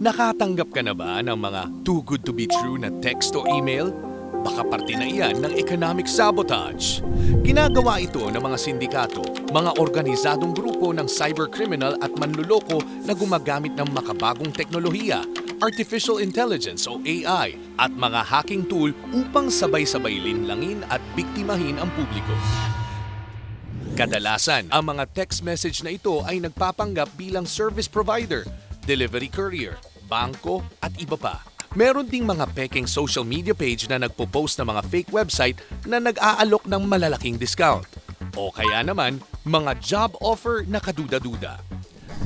Nakatanggap ka na ba ng mga too good to be true na text o email? Baka parte na iyan ng economic sabotage. Ginagawa ito ng mga sindikato, mga organisadong grupo ng cybercriminal at manluloko na gumagamit ng makabagong teknolohiya, artificial intelligence o AI, at mga hacking tool upang sabay-sabay linlangin at biktimahin ang publiko. Kadalasan, ang mga text message na ito ay nagpapanggap bilang service provider, delivery courier, bangko at iba pa. Meron ding mga peking social media page na nagpo-post ng mga fake website na nag-aalok ng malalaking discount. O kaya naman, mga job offer na kaduda-duda.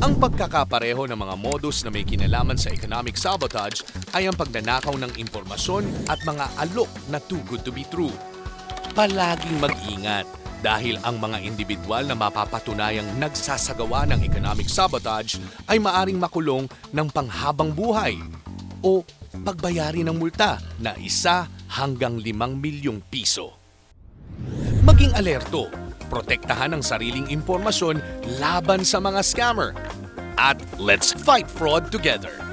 Ang pagkakapareho ng mga modus na may kinalaman sa economic sabotage ay ang pagnanakaw ng impormasyon at mga alok na too good to be true palaging mag-ingat dahil ang mga individual na mapapatunayang nagsasagawa ng economic sabotage ay maaring makulong ng panghabang buhay o pagbayari ng multa na isa hanggang limang milyong piso. Maging alerto, protektahan ang sariling impormasyon laban sa mga scammer. At let's fight fraud together!